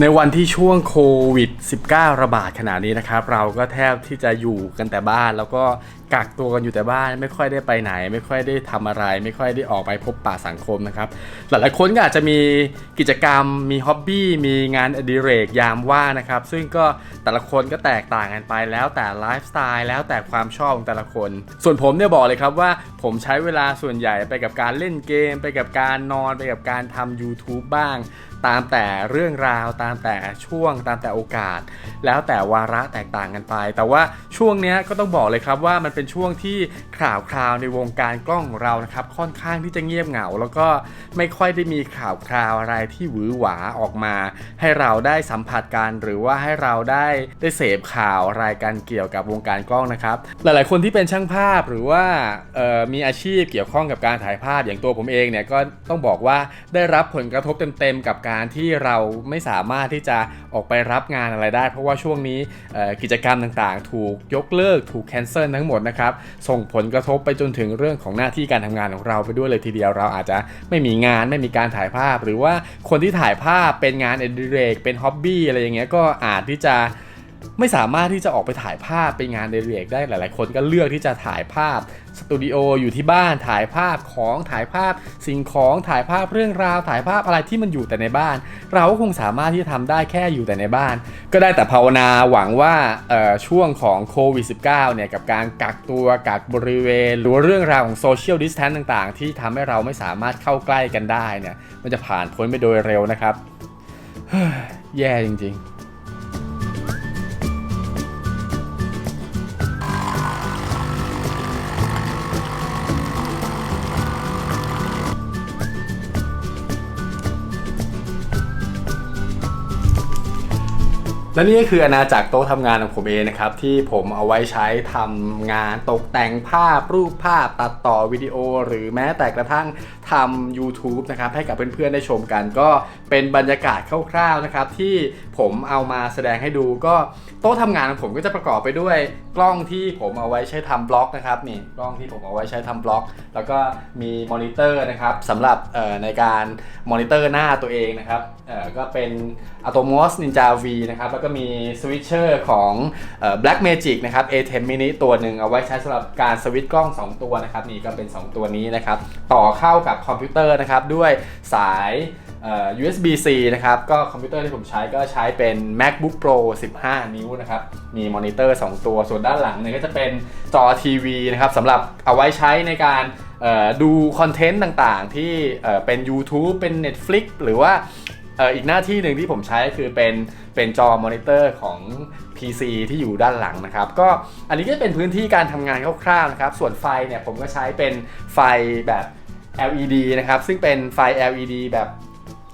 ในวันที่ช่วงโควิด -19 ระบาดขนาดนี้นะครับ เราก็แทบที่จะอยู่กันแต่บ้าน แล้วก็กักตัวกันอยู่แต่บ้านไม่ค่อยได้ไปไหน ไม่ค่อยได้ทำอะไร ไม่ค่อยได้ออกไปพบปะสังคมนะครับ หลายๆคนก็อาจจะมีกิจกรรม มีฮ็อบบี้มีงานอดิเรกยามว่างนะครับ ซึ่งก็แต่ละคนก็แตกต่างกันไปแล้วแต่ไลฟ์สไตล์แล้วแต่ความชอบของแต่ละคน ส่วนผมเนี่ยบอกเลยครับว่าผมใช้เวลาส่วนใหญ่ไปกับการเล่นเกม ไปกับการนอนไปกับการทำ YouTube บ้าง ตามแต่เรื่องราว ตามแต่ช่วง ตามแต่โอกาส แล้วแต่วาระแตกต่างกันไป แต่ว่าช่วงนี้ก็ต้องบอกเลยครับว่ามันเป็นช่วงที่ข่าวคราวในวงการกล้องของเรานะครับค่อนข้างที่จะเงียบเหงา แล้วก็ไม่ค่อยได้มีข่าวคราวอะไรที่หวือหวาออกมา ให้เราได้สัมผัสกันหรือว่าให้เราได้ได้เสพข่าวรายการเกี่ยวกับวงการกล้องนะครับหลาย ๆ คนที่เป็นช่างภาพหรือว่ามีอาชีพเกี่ยวข้องกับการถ่ายภาพอย่างตัวผมเองเนี่ยก็ต้องบอกว่าได้รับผลกระทบเต็ม ๆ กับการที่เราไม่สามารถที่จะออกไปรับงานอะไรได้ เพราะว่าช่วงนี้กิจกรรมต่างๆ ถูกยกเลิกถูกแคนเซิลทั้งหมดนะครับ ส่งผลกระทบไปจนถึงเรื่องของหน้าที่การทำงานของเราไปด้วยเลยทีเดียวเราอาจจะไม่มีงานไม่มีการถ่ายภาพ หรือว่าคนที่ถ่ายภาพเป็นงานอดิเรกเป็นฮ็อบบี้อะไรอย่างเงี้ยก็อาจที่จะ ไม่สามารถที่จะออกไปถ่ายภาพไปงานเดเรกได้หลาย ๆ คนก็เลือกที่จะถ่ายภาพสตูดิโออยู่ที่บ้านถ่ายภาพของถ่ายภาพสิ่งของถ่ายภาพเรื่องราวถ่ายภาพอะไรที่มันอยู่แต่ในบ้าน เราก็คงสามารถที่จะทำได้แค่อยู่แต่ในบ้าน ก็ได้แต่ภาวนาหวังว่าช่วงของโควิด -19 เนี่ยกับการกักตัวกักบริเวณ หรือเรื่องราวของโซเชียลดิสแทนต่างๆ ที่ทำให้เราไม่สามารถเข้าใกล้กันได้เนี่ยมันจะผ่านพ้นไปโดยเร็วนะครับแย่จริง ๆ และนี่ก็คืออาณาจักรโต๊ะทำงานของผมเองนะครับ ที่ผมเอาไว้ใช้ทำงานตกแต่งภาพรูปภาพตัดต่อวิดีโอ หรือแม้แต่กระทั่ง ทำ YouTube นะครับให้กับเพื่อนๆได้ชมกัน ก็เป็นบรรยากาศคร่าวๆนะครับที่ผมเอามาแสดงให้ดูก็โต๊ะทำงานของผมก็จะประกอบไปด้วยกล้องที่ผมเอาไว้ใช้ทำบล็อกนะครับนี่กล้องที่ผมเอาไว้ใช้ทำบล็อก แล้วก็มีมอนิเตอร์นะครับสำหรับเอ่อในการมอนิเตอร์หน้าตัวเองนะครับเอ่อก็เป็น Atomos Ninja V นะครับแล้วก็มีสวิตเชอร์ของเอ่อ Black Magic นะครับ A10 mini ตัวหนึ่งเอาไว้ใช้สำหรับการสวิตช์กล้อง 2 ตัวนะครับนี่ก็เป็น 2 ตัวนี้นะครับต่อเข้ากับคอมพิวเตอร์นะครับด้วยสาย USB-C นะครับก็คอมพิวเตอร์ที่ผมใช้ก็ใช้เป็น MacBook Pro 15 นิ้วนะครับมีมอนิเตอร์ 2 ตัวส่วนด้านหลังเนี่ยก็จะเป็นจอทีวีนะครับสำหรับเอาไว้ใช้ในการดูคอนเทนต์ต่างๆ ที่เป็น YouTube เป็น Netflix หรือว่าอีกหน้าที่หนึ่งที่ผมใช้คือเป็นเป็นจอมอนิเตอร์ของ PC ที่อยู่ด้านหลังนะครับ ก็อันนี้ก็จะเป็นพื้นที่การทำงานคร่าวๆนะครับ ส่วนไฟเนี่ยผมก็ใช้เป็นไฟแบบ LED นะครับ ซึ่งเป็นไฟ LED แบบ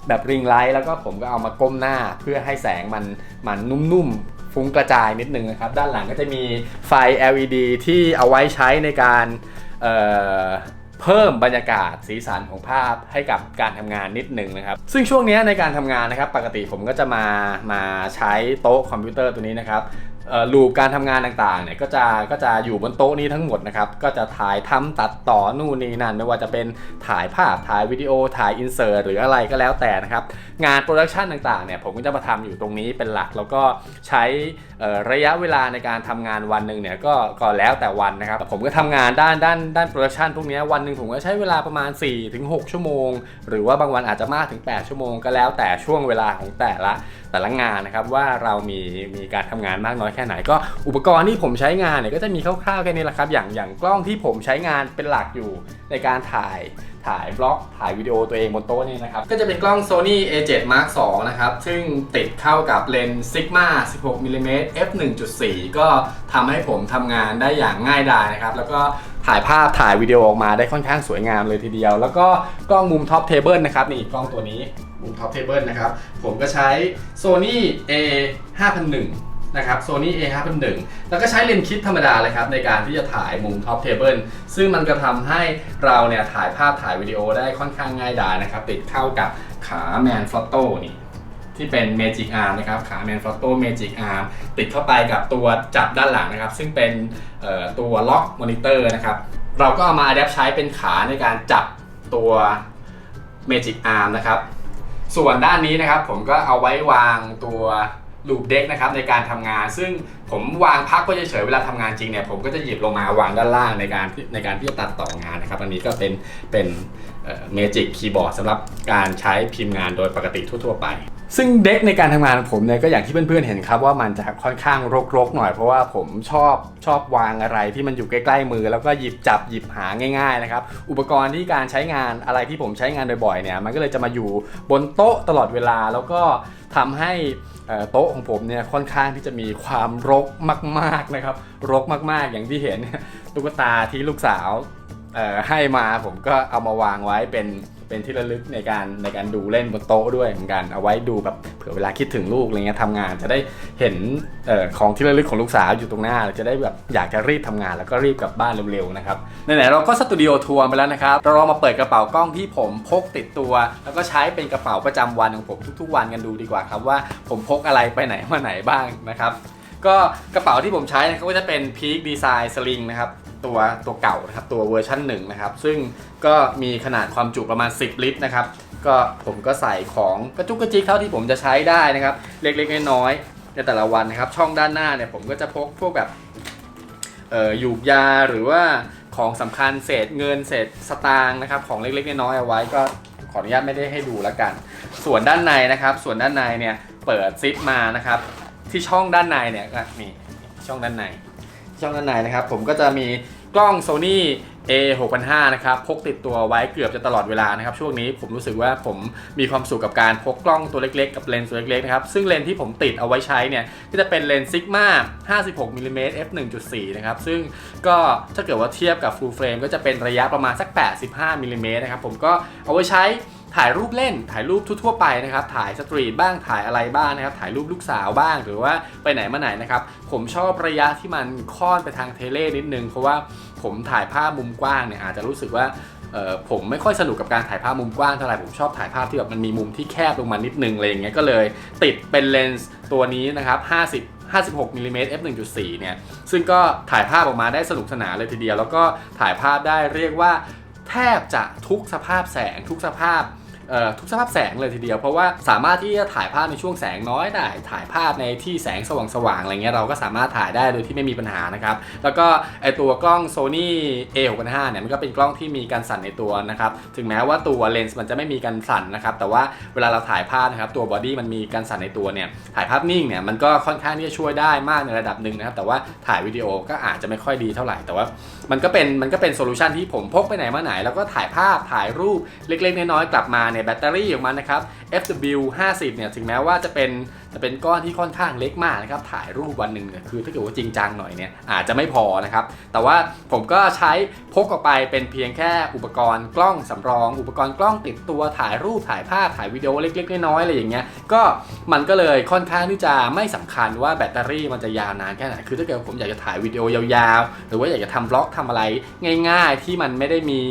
แบบริงไลท์แล้วก็ผมก็เอามาก้มหน้าเพื่อให้แสงมันมันนุ่มๆฟุ้งกระจายนิดนึงนะครับ ด้านหลังก็จะมีไฟ LED ที่เอาไว้ใช้ในการเเพิ่มบรรยากาศสีสันของภาพให้กับการทำงานนิดหนึ่งนะครับ ซึ่งช่วงนี้ในการทำงานนะครับ ปกติผมก็จะมามาใช้โต๊ะคอมพิวเตอร์ตัวนี้นะครับ ลูปการทำงานต่างๆเนี่ยก็จะก็จะอยู่บนโต๊ะนี้ทั้งหมดนะครับก็จะถ่ายทำตัดต่อนู่นนี่นั่นไม่ว่าจะเป็นถ่ายภาพถ่ายวิดีโอถ่ายอินเสิร์ตหรืออะไรก็แล้วแต่นะครับงานโปรดักชันต่างๆเนี่ยผมก็จะมาทำอยู่ตรงนี้เป็นหลัก แล้วก็ใช้ระยะเวลาในการทำงานวันหนึ่งเนี่ยก็ก็แล้วแต่วันนะครับผมก็ทำงานด้านด้านด้านโปรดักชันพวกนี้วันหนึ่งผมก็ใช้เวลาประมาณ 4-6 ชั่วโมง หรือว่าบางวันอาจจะมากถึง 8 ชั่วโมงก็แล้วแต่ช่วงเวลาของแต่ละแต่ละงานนะครับว่าเรามีมีการทำงานมากน้อยแค่ไหนก็อุปกรณ์ที่ผมใช้งานเนี่ยก็จะมีคร่าวๆแค่นี้แหละครับ อย่างอย่างกล้องที่ผมใช้งานเป็นหลักอยู่ในการถ่ายถ่ายบล็อกถ่ายวิดีโอตัวเองบนโต๊ะนี่นะครับ ก็จะเป็นกล้อง Sony A7 Mark II นะครับ ซึ่งติดเข้ากับเลนส์ Sigma 16 mm f 1.4 ก็ทำให้ผมทำงานได้อย่างง่ายดายนะครับ แล้วก็ถ่ายภาพถ่ายวิดีโอออกมาได้ค่อนข้างสวยงามเลยทีเดียว แล้วก็กล้องมุมท็อปเทเบิลนะครับ นี่กล้องตัวนี้มุมท็อปเทเบิลนะครับ ผมก็ใช้ Sony A 5001 นะครับ Sony A 5001แล้วก็ใช้เลนส์คิดธรรมดาเลยครับในการที่จะถ่ายมุมท็อปเทเบิลซึ่งมันก็ทำให้เราเนี่ยถ่ายภาพถ่ายวิดีโอได้ค่อนข้างง่ายดายนะครับ ติดเข้ากับขาแมนฟลอตโต้นี่ที่เป็น Magic Arm นะครับ ขา Man f l o t o Magic Arm ติดเข้าไปกับตัวจับด้านหลังนะครับ ซึ่งเป็นตัวล็อกมอนิเตอร์นะครับ เราก็เอามา adapt ใช้เป็นขาในการจับตัว Magic Arm นะครับ ส่วนด้านนี้นะครับผมก็เอาไว้วางตัว ลูปเด็กนะครับในการทำงาน ซึ่งผมวางพักก็เฉยเวลาทำงานจริงเนี่ยผมก็จะหยิบลงมาวางด้านล่างในการในการที่จะตัดต่องานนะครับ อันนี้ก็เป็นเป็นเมจิกคีย์บอร์ดสำหรับการใช้พิมพ์งานโดยปกติทั่ว ๆ ไป ซึ่งเด็กในการทำงานของผมเนี่ยก็อย่างที่เพื่อนๆเห็นครับว่ามันจะค่อนข้างรกๆหน่อยเพราะว่าผมชอบชอบวางอะไรที่มันอยู่ใกล้ๆมือ แล้วก็หยิบจับหยิบหาง่ายๆนะครับอุปกรณ์ที่การใช้งานอะไรที่ผมใช้งานบ่อยๆเนี่ยมันก็เลยจะมาอยู่บนโต๊ะตลอดเวลาแล้วก็ทำให้ โต๊ะของผมเนี่ยค่อนข้างที่จะมีความรกมากๆนะครับ รกมากๆอย่างที่เห็นตุ๊กตาที่ลูกสาวให้มาผมก็เอามาวางไว้เป็นเป็นที่ระลึกในการในการดูเล่นบนโต๊ะด้วยเหมือนกันเอาไว้ดูแบบ ผื่อเวลาคิดถึงลูกอะไรเงี้ยทำงานจะได้เห็นออของที่ระลึกของลูกสาวอยู่ตรงหน้าจะได้แบบอยากจะรีบทำงานแล้วก็รีบกลับบ้านเร็วๆนะครับไหนๆเราก็สตูดิโอทัวร์ไปแล้วนะครับเราลองมาเปิดกระเป๋ากล้องที่ผมพกติดตัว แล้วก็ใช้เป็นกระเป๋าประจำวันของผมทุกๆ วันกันดูดีกว่าครับว่าผมพกอะไรไปไหนมาไหนบ้างนะครับก็กระเป๋าที่ผมใช้นะครับก็จะเป็น Peak Design Sling นะครับ ตัวตัวเก่านะครับตัวเวอร์ชันหนึ่งนะครับ ซึ่งก็มีขนาดความจุประมาณ 10 ลิตรนะครับ ก็ผมก็ใส่ของกระจุกกระจิกเท่าที่ผมจะใช้ได้นะครับ เล็กๆน้อยๆในแต่ละวันนะครับ ช่องด้านหน้าเนี่ยผมก็จะพกพวกแบบเอ่อหยูกยาหรือว่าของสำคัญเศษเงินเศษสตางค์นะครับ ของเล็กๆน้อยๆเอาไว้ก็ขออนุญาตไม่ได้ให้ดูแล้วกัน ส่วนด้านในนะครับ ส่วนด้านในเนี่ยเปิดซิปมานะครับ ที่ช่องด้านในเนี่ยก็นี่ช่องด้านใน ช่องด้านในนะครับ ผมก็จะมีกล้อง Sony A 6 5 0นะครับ พกติดตัวไว้เกือบจะตลอดเวลานะครับ ช่วงนี้ผมรู้สึกว่าผมมีความสุขกับการพกกล้องตัวเล็กๆ กับเลนส์ตัวเล็กๆ นะครับ ซึ่งเลนส์ที่ผมติดเอาไว้ใช้เนี่ย ก็จะเป็นเลนส์ Sigma 56 mm f 1.4 นะครับ ซึ่งก็ถ้าเกิดว่าเทียบกับ full frame ก็จะเป็นระยะประมาณสัก 85 mm นะครับ ผมก็เอาไว้ใช้ ถ่ายรูปเล่นถ่ายรูปทั่วๆไปนะครับถ่ายสตรีทบ้างถ่ายอะไรบ้างนะครับถ่ายรูปลูกสาวบ้างหรือว่าไปไหนมาไหนนะครับผมชอบระยะที่มันค่อนไปทางเทเลนิดนึง เพราะว่าผมถ่ายภาพมุมกว้างเนี่ยอาจจะรู้สึกว่าผมไม่ค่อยสนุกกับการถ่ายภาพมุมกว้างเท่าไหร่ผมชอบถ่ายภาพที่แบบมันมีมุมที่แคบลงมานิดนึงอะไรอย่างเงี้ยก็เลยติดเป็นเลนส์ตัวนี้นะครับ50 56มิลลิเมตร f 1.4เนี่ยซึ่งก็ถ่ายภาพออกมาได้สนุกสนานเลยทีเดียว แล้วก็ถ่ายภาพได้เรียกว่าแทบจะทุกสภาพแสงทุกสภาพ ทุกสภาพแสงเลยทีเดียว เพราะว่าสามารถที่จะถ่ายภาพในช่วงแสงน้อยได้ถ่ายภาพในที่แสงสว่างๆอะไรเงี้ยเราก็สามารถถ่ายได้โดยที่ไม่มีปัญหานะครับแล้วก็ไอตัวกล้อง Sony A65 เนี่ยมันก็เป็นกล้องที่มีการสั่นในตัวนะครับถึงแม้ว่าตัวเลนส์มันจะไม่มีการสั่นนะครับแต่ว่าเวลาเราถ่ายภาพนะครับตัวบอดี้มันมีการสั่นในตัวเนี่ยถ่ายภาพนิ่งเนี่ยมันก็ค่อนข้างที่จะช่วยได้มากในระดับหนึ่งนะครับแต่ว่าถ่ายวิดีโอก็อาจจะไม่ค่อยดีเท่าไหร่แต่ว่ามันก็เป็นมันก็เป็นโซลูชันที่ผมพกไปไหนมาไหน แล้วก็ถ่ายภาพถ่ายรูปเล็กๆน้อยๆกลับมาเนี่ยแบตเตอรี่ของมันนะครับ FW 50 เนี่ยถึงแม้ว่าจะเป็น จะเป็นก้อนที่ค่อนข้างเล็กมากนะครับถ่ายรูปวันหนึ่งเนี่ยคือถ้าเกิดว่าจริงจังหน่อยเนี่ยอาจจะไม่พอนะครับแต่ว่าผมก็ใช้พกออกไปเป็นเพียงแค่อุปกรณ์กล้องสำรอง อุปกรณ์กล้องติดตัวถ่ายรูปถ่ายภาพถ่ายวิดีโอเล็กๆน้อยๆอะไรอย่างเงี้ยก็มันก็เลยค่อนข้างที่จะไม่สำคัญว่าแบตเตอรี่มันจะยาวนานแค่ไหนคือถ้าเกิดผมอยากจะถ่ายวิดีโอยาวๆ หรือว่าอยากจะทำบล็อกทำอะไรง่าย ๆ ที่มันไม่ได้มี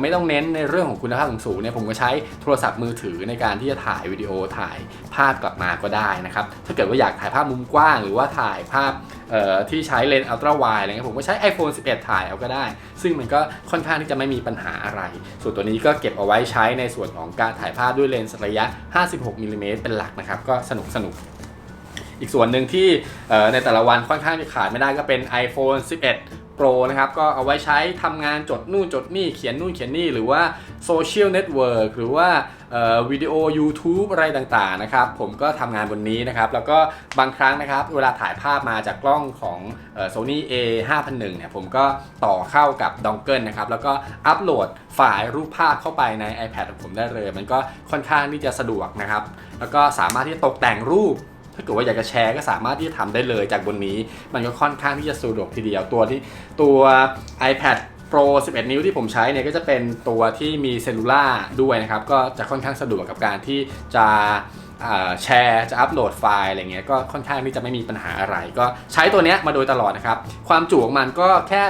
ไม่ต้องเน้นในเรื่องของคุณภาพสูงเนี่ยผมก็ใช้โทรศัพท์มือถือในการที่จะถ่ายวิดีโอถ่ายภาพกลับมาก็ได้นะครับ ถ้าเกิดว่าอยากถ่ายภาพมุมกว้าง หรือว่าถ่ายภาพที่ใช้เลนส์อัลตร้าไวอะไรเงี้ยผมก็ใช้ iPhone 11 ถ่ายเอาก็ได้ ซึ่งมันก็ค่อนข้างที่จะไม่มีปัญหาอะไร ส่วนตัวนี้ก็เก็บเอาไว้ใช้ในส่วนของการถ่ายภาพด้วยเลนส์ระยะ 56มิลลิเมตรเป็นหลักนะครับ ก็สนุกสนุกอีกส่วนหนึ่งที่ในแต่ละวันค่อนข้างจะขาดไม่ได้ก็เป็น iPhone 11 Pro นะครับ ก็เอาไว้ใช้ทำงานจดนู่นจดนี่เขียนนู่นเขียนนี่ หรือว่าโซเชียลเน็ตเวิร์กหรือว่า วิดีโอ YouTube อะไรต่างๆนะครับผมก็ทำงานบนนี้นะครับแล้วก็บางครั้งนะครับเวลาถ่ายภาพมาจากกล้องของเอ่อ Sony A 5001เนี่ยผมก็ต่อเข้ากับดองเกิลนะครับแล้วก็อัปโหลดไฟล์รูปภาพเข้าไปใน iPad ของผมได้เลย มันก็ค่อนข้างที่จะสะดวกนะครับแล้วก็สามารถที่จะตกแต่งรูปถ้าเกิดว่าอยากจะแชร์ก็สามารถที่จะทำได้เลยจากบนนี้ มันก็ค่อนข้างที่จะสะดวกทีเดียวตัวที่ตัว iPad Pro 11 นิ้วที่ผมใช้เนี่ยก็จะเป็นตัวที่มีเซลลูล่าด้วยนะครับ ก็จะค่อนข้างสะดวกกับการที่จะแชร์จะอัปโหลดไฟล์อะไรเงี้ยก็ค่อนข้างที่จะไม่มีปัญหาอะไร ก็ใช้ตัวเนี้ยมาโดยตลอดนะครับ ความจุของมันก็แค่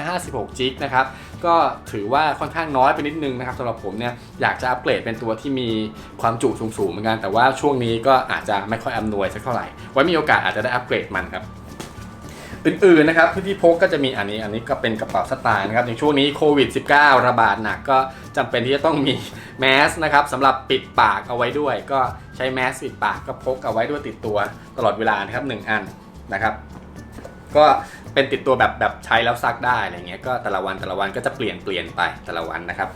256จิกนะครับ ก็ถือว่าค่อนข้างน้อยไปนิดนึงนะครับสำหรับผมเนี่ยอยากจะอัปเกรดเป็นตัวที่มีความจุสูงๆเหมือนกันแต่ว่าช่วงนี้ก็อาจจะไม่ค่อยอำนวยสักเท่าไหร่ ไว้มีโอกาสอาจจะได้อัปเกรดมันครับ อื่นๆนะครับที่พกก็จะมีอันนี้อันนี้ก็เป็นกระเป๋าสตางค์นะครับในช่วงนี้โควิด -19 ระบาดหนักก็จำเป็นที่จะต้องมีแมสนะครับสำหรับปิดปากเอาไว้ด้วย ก็ใช้แมสปิดปากก็พกเอาไว้ด้วยติดตัวตลอดเวลานะครับหนึ่งอันนะครับก็เป็นติดตัวแบบแบบใช้แล้วซักได้อะไรเงี้ยก็แต่ละวันแต่ละวันก็จะเปลี่ยนเปลี่ยนไปแต่ละวันนะครับ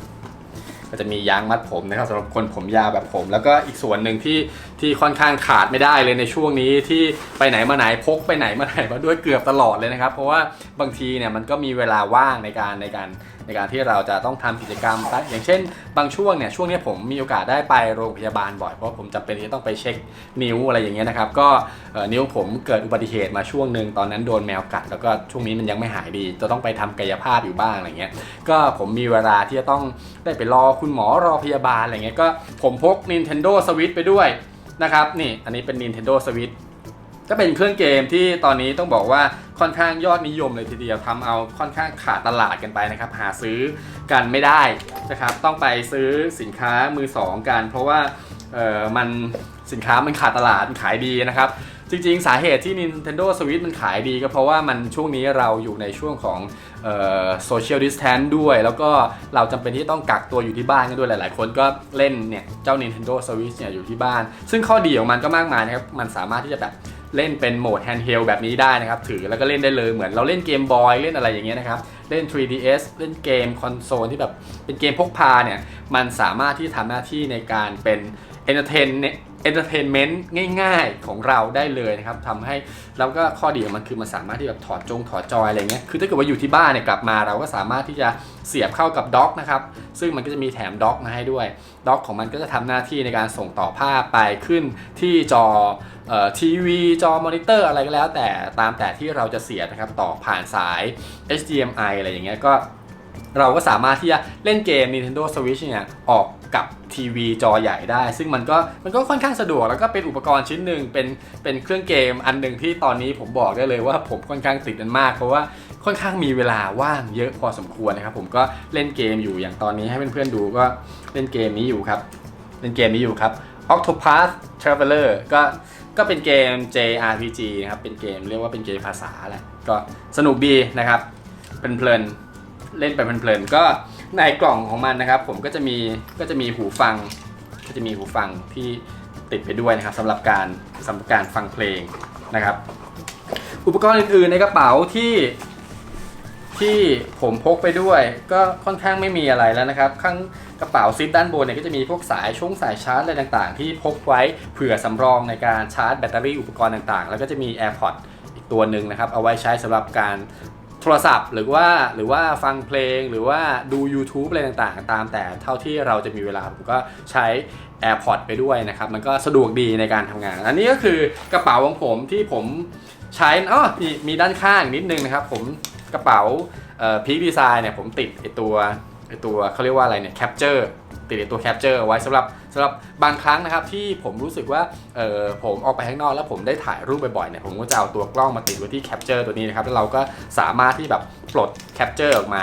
ก็จะมียางมัดผมนะครับสำหรับคนผมยาวแบบผม แล้วก็อีกส่วนหนึ่งที่ที่ค่อนข้างขาดไม่ได้เลยในช่วงนี้ที่ไปไหนมาไหนพกไปไหนมาไหนมาด้วยเกือบตลอดเลยนะครับ เพราะว่าบางทีเนี่ยมันก็มีเวลาว่างในการในการ ในการที่เราจะต้องทำกิจกรรม อย่างเช่น บางช่วงเนี่ยช่วงนี้ผมมีโอกาสได้ไปโรงพยาบาลบ่อยเพราะผมจำเป็นที่จะต้องไปเช็คนิ้วอะไรอย่างเงี้ยนะครับก็นิ้วผมเกิดอุบัติเหตุมาช่วงหนึ่งตอนนั้นโดนแมวกัดแล้วก็ช่วงนี้มันยังไม่หายดี จะต้องไปทำกายภาพอยู่บ้างอะไรเงี้ยก็ผมมีเวลาที่จะต้องได้ไปรอคุณหมอรอพยาบาลอะไรเงี้ยก็ผมพก Nintendo Switch ไปด้วยนะครับนี่อันนี้เป็น Nintendo Switch ก็เป็นเครื่องเกมที่ตอนนี้ต้องบอกว่าค่อนข้างยอดนิยมเลยทีเดียวทำเอาค่อนข้างขาดตลาดกันไปนะครับ หาซื้อกันไม่ได้นะครับ ต้องไปซื้อสินค้ามือสองกัน เพราะว่าเออมันสินค้ามันขาดตลาดมันขายดีนะครับ จริงๆ สาเหตุที่ Nintendo Switch มันขายดีก็เพราะว่ามันช่วงนี้เราอยู่ในช่วงของโซเชียลดิสแทนด้วย แล้วก็เราจำเป็นที่ต้องกักตัวอยู่ที่บ้านกันด้วยหลาย ๆ คนก็เล่นเนี่ยเจ้า Nintendo Switch เนี่ยอยู่ที่บ้าน ซึ่งข้อดีของมันก็มากมายนะครับ มันสามารถที่จะแบบ เล่นเป็นโหมดแฮนด์เฮลแบบนี้ได้นะครับ ถือแล้วก็เล่นได้เลยเหมือนเราเล่นเกมบอยเล่นอะไรอย่างเงี้ยนะครับ เล่น 3DS เล่นเกมคอนโซลที่แบบเป็นเกมพกพาเนี่ย มันสามารถที่ทำหน้าที่ในการเป็นเอ นเตอร์เทนเตอร์เทนเมนต์ง่าย ๆของเราได้เลยนะครับทำให้แล้วก็ข้อดีของมันคือมันสามารถที่แบบถอดจงถอดจอยอะไรเงี้ยคือถ้าเกิดว่าอยู่ที่บ้านเนี่ยกลับมาเราก็สามารถที่จะเสียบเข้ากับด็อกนะครับซึ่งมันก็จะมีแถมด็อกมาให้ด้วยด็อกของมันก็จะทำหน้าที่ในการส่งต่อภาพไปขึ้นที่จอเอ่อทีวีจอมอนิเตอร์อะไรก็แล้ว แต่ตามแต่ที่เราจะเสียบนะครับต่อผ่านสาย HDMI อะไรอย่างเงี้ยก็เราก็สามารถที่จะเล่นเกม Nintendo Switch เนี่ยออกกับ ทีวีจอใหญ่ได้ ซึ่งมันก็มันก็ค่อนข้างสะดวกแล้วก็เป็นอุปกรณ์ชิ้นหนึ่งเป็นเป็นเครื่องเกมอันหนึ่งที่ตอนนี้ผมบอกได้เลยว่าผมค่อนข้างติดมันมากเพราะว่าค่อนข้างมีเวลาว่างเยอะพอสมควรนะครับผมก็เล่นเกมอยู่อย่างตอนนี้ให้เพื่อนๆดูก็เล่นเกมนี้อยู่ครับเล่นเกมนี้อยู่ครับ Octopath Traveler ก็ก็เป็นเกม JRPG นะครับเป็นเกมเรียกว่าเป็นเกมภาษาแหละก็สนุกดีนะครับเป็นเพลินๆเล่นไปเพลินๆก็ ในกล่องของมันนะครับ ผมก็จะมีก็จะมีหูฟัง ก็จะมีหูฟังที่ติดไปด้วยนะครับสำหรับการสำหรับการฟังเพลงนะครับ อุปกรณ์อื่นๆในกระเป๋าที่ที่ผมพกไปด้วย ก็ค่อนข้างไม่มีอะไรแล้วนะครับ ข้างกระเป๋าซิปด้านบนเนี่ยก็จะมีพวกสายช่วงสายชาร์จอะไรต่างๆ ที่พกไว้เผื่อสำรองในการชาร์จแบตเตอรี่อุปกรณ์ต่างๆ แล้วก็จะมี AirPods อีกตัวหนึ่งนะครับ เอาไว้ใช้สำหรับการ โทรศัพท์หรือว่าหรือว่าฟังเพลงหรือว่าดู YouTube อะไรต่างๆ ตามแต่เท่าที่เราจะมีเวลาผมก็ใช้ AirPods ไปด้วยนะครับ มันก็สะดวกดีในการทำงาน อันนี้ก็คือกระเป๋าของผมที่ผมใช้อ๋อมีมีด้านข้างนิดนึงนะครับ ผมกระเป๋าพีคดีไซน์เนี่ยผมติดไอตัวไอตัวเขาเรียกว่าอะไรเนี่ยแคปเจอร์ ติดไอตัวแคปเจอร์ไว้สำหรับสำหรับบางครั้งนะครับที่ผมรู้สึกว่าเออผมออกไปข้างนอกแล้วผมได้ถ่ายรูปบ่อยๆเนี่ยผมก็จะเอาตัวกล้องมาติดไว้ที่แคปเจอร์ตัวนี้นะครับแล้วเราก็สามารถที่แบบปลดแคปเจอร์ออกมา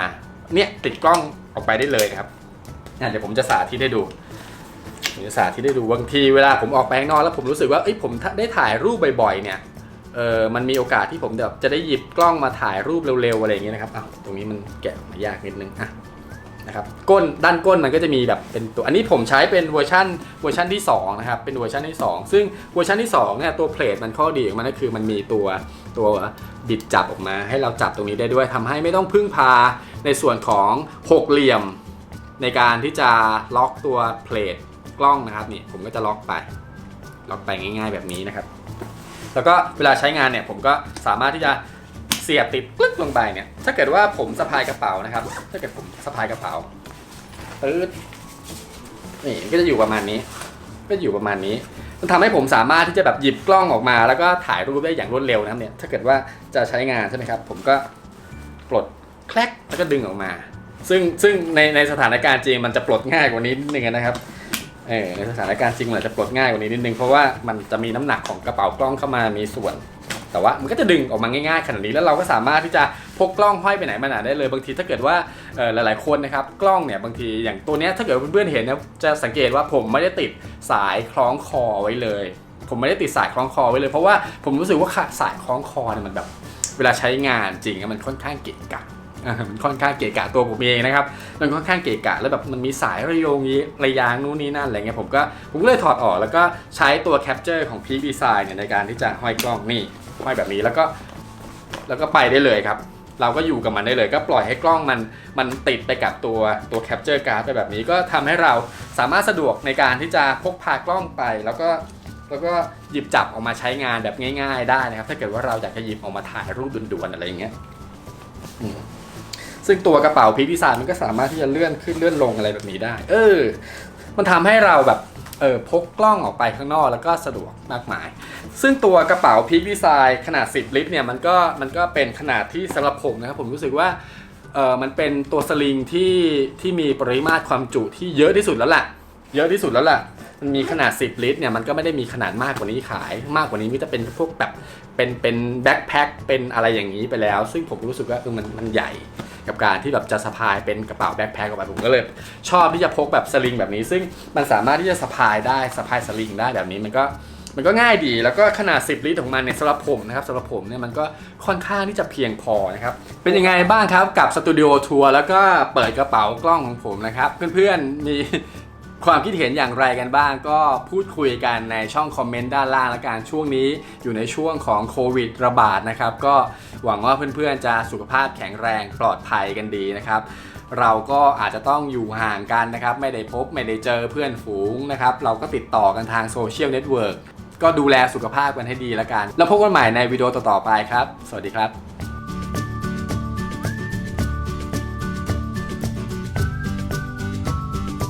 เนี่ยติดกล้องออกไปได้เลยนะครับอะเดี๋ยวผมจะสาธิตให้ดูผมจะสาธิตให้ดูบางทีเวลาผมออกไปข้างนอกแล้วผมรู้สึกว่าเอ้ยผมได้ถ่ายรูปบ่อยๆเนี่ยเออมันมีโอกาสที่ผมแบบจะได้หยิบกล้องมาถ่ายรูปเร็วๆอะไรอย่างเงี้ยนะครับอ้าวตรงนี้มันแกะมายากนิดนึงอะ นะครับก้นด้านก้นมันก็จะมีแบบเป็นตัวอันนี้ผมใช้เป็นเวอร์ชันเวอร์ชันที่2นะครับเป็นเวอร์ชันที่ 2 ซึ่งเวอร์ชันที่2เนี่ยตัวเพลทมันข้อดีของมันก็คือมันมีตัวตัวบิดจับออกมา ให้เราจับตรงนี้ได้ด้วยทำให้ไม่ต้องพึ่งพาในส่วนของหกเหลี่ยม ในการที่จะล็อกตัวเพลทกล้องนะครับนี่ผมก็จะล็อกไป ล็อกไปง่าย ๆ แบบนี้นะครับ แล้วก็เวลาใช้งานเนี่ยผมก็สามารถที่จะ เสียบติดปลึกลงไปเนี่ย ถ้าเกิดว่าผมสะพายกระเป๋านะครับ ถ้าเกิดผมสะพายกระเป๋าปื๊ดนี่ก็จะอยู่ประมาณนี้ ก็อยู่ประมาณนี้ มันทำให้ผมสามารถที่จะแบบหยิบกล้องออกมา แล้วก็ถ่ายรูปได้อย่างรวดเร็วนะครับเนี่ย ถ้าเกิดว่าจะใช้งานใช่ไหมครับ ผมก็ปลดแคลกแล้วก็ดึงออกมา ซึ่งซึ่งในในสถานการณ์จริงมันจะปลดง่ายกว่านี้นิดนึงนะครับเออในสถานการณ์จริงมันจจะปลดง่ายกว่านี้นิดนึงเพราะว่ามันจะมีน้ำหนักของกระเป๋ากล้องเข้ามามีส่วน แต่ว่ามันก็จะดึงออกมาง่ายๆขนาดนี้แล้วเราก็สามารถที่จะพกกล้องห้อยไปไหนมาไหนได้เลยบางทีถ้าเกิดว่าหลายๆคนนะครับกล้องเนี่ยบางทีอย่างตัวเนี้ยถ้าเกิดเพื่อนๆเห็นนะจะสังเกตว่าผมไม่ได้ติดสายคล้องคอไว้เลย ผมไม่ได้ติดสายคล้องคอไว้เลย เพราะว่าผมรู้สึกว่าสายคล้องคอเนี่ยมันแบบเวลาใช้งานจริงมันค่อนข้างเกะกะมันค่อนข้างเกะกะตัวผมเองนะครับ มันค่อนข้างเกะกะแล้วแบบมันมีสายระโยงนี้ระยางนู่นนี่นั่นอะไรเงี้ยผมก็ผมก็เลยถอดออกแล้วก็ใช้ตัวแคปเจอร์ของ Peak Design เนี่ยในการที่จะห้อยกล้องนี่ ห้อยแบบนี้แล้วก็ แล้วก็ไปได้เลยครับ เราก็อยู่กับมันได้เลย ก็ปล่อยให้กล้องมันมันติดไปกับตัวตัวแคปเจอร์การ์ดไปแบบนี้ก็ทำให้เราสามารถสะดวกในการที่จะพกพากล้องไป แล้วก็แล้วก็หยิบจับออกมาใช้งานแบบง่าย ๆ ได้นะครับ ถ้าเกิดว่าเราอยากจะหยิบออกมาถ่ายรูปด่วนๆอะไรอย่างเงี้ยซึ่งตัวกระเป๋าพีพีซานมันก็สามารถที่จะเลื่อนขึ้นเลื่อนลงอะไรแบบนี้ได้ เออ มันทำให้เราแบบ เออพกกล้องออกไปข้างนอกแล้วก็สะดวกมากมาย ซึ่งตัวกระเป๋าพี k ดีไซน์ขนาด 10 ลิตรเนี่ยมันก็มันก็เป็นขนาดที่สำหรับผมนะครับผมรู้สึกว่าเออมันเป็นตัวสลิงที่ที่มีปริมาตรความจุที่เยอะที่สุดแล้วแหละเยอะที่สุดแล้วแหละมันมีขนาด 10 ลิตรเนี่ยมันก็ไม่ได้มีขนาดมากกว่านี้ขาย มากกว่านี้มิจะเป็นพวกแบบเป็นเป็นแบ็คแพ็คเป็นอะไรอย่างนี้ไปแล้ว ซึ่งผมรู้สึกว่าเออมันมันใหญ่ กับการที่แบบจะสะพายเป็นกระเป๋าแบ็คแพ็คออกไปผมก็เลย ชอบที่จะพกแบบสลิงแบบนี้ ซึ่งมันสามารถที่จะสะพายได้สะพายสลิงได้แบบนี้มันก็มันก็ง่ายดีแล้วก็ขนาด 10 ลิตรของมันเนี่ยสำหรับผมนะครับสำหรับผมเนี่ยมันก็ค่อนข้างที่จะเพียงพอนะครับ เป็นยังไงบ้างครับกับสตูดิโอทัวร์แล้วก็เปิดกระเป๋ากล้องของผมนะครับ เพื่อนๆมี ความคิดเห็นอย่างไรกันบ้างก็พูดคุยกันในช่องคอมเมนต์ด้านล่างและกันช่วงนี้อยู่ในช่วงของโควิดระบาดนะครับ ก็หวังว่าเพื่อนๆจะสุขภาพแข็งแรงปลอดภัยกันดีนะครับ เราก็อาจจะต้องอยู่ห่างกันนะครับ ไม่ได้พบไม่ได้เจอเพื่อนฝูงนะครับ เราก็ติดต่อกันทางโซเชียลเน็ตเวิร์กก็ดูแลสุขภาพกันให้ดีล้วกัน แล้วพบกันใหม่ในวิดีโอต่อๆไปครับ สวัสดีครับ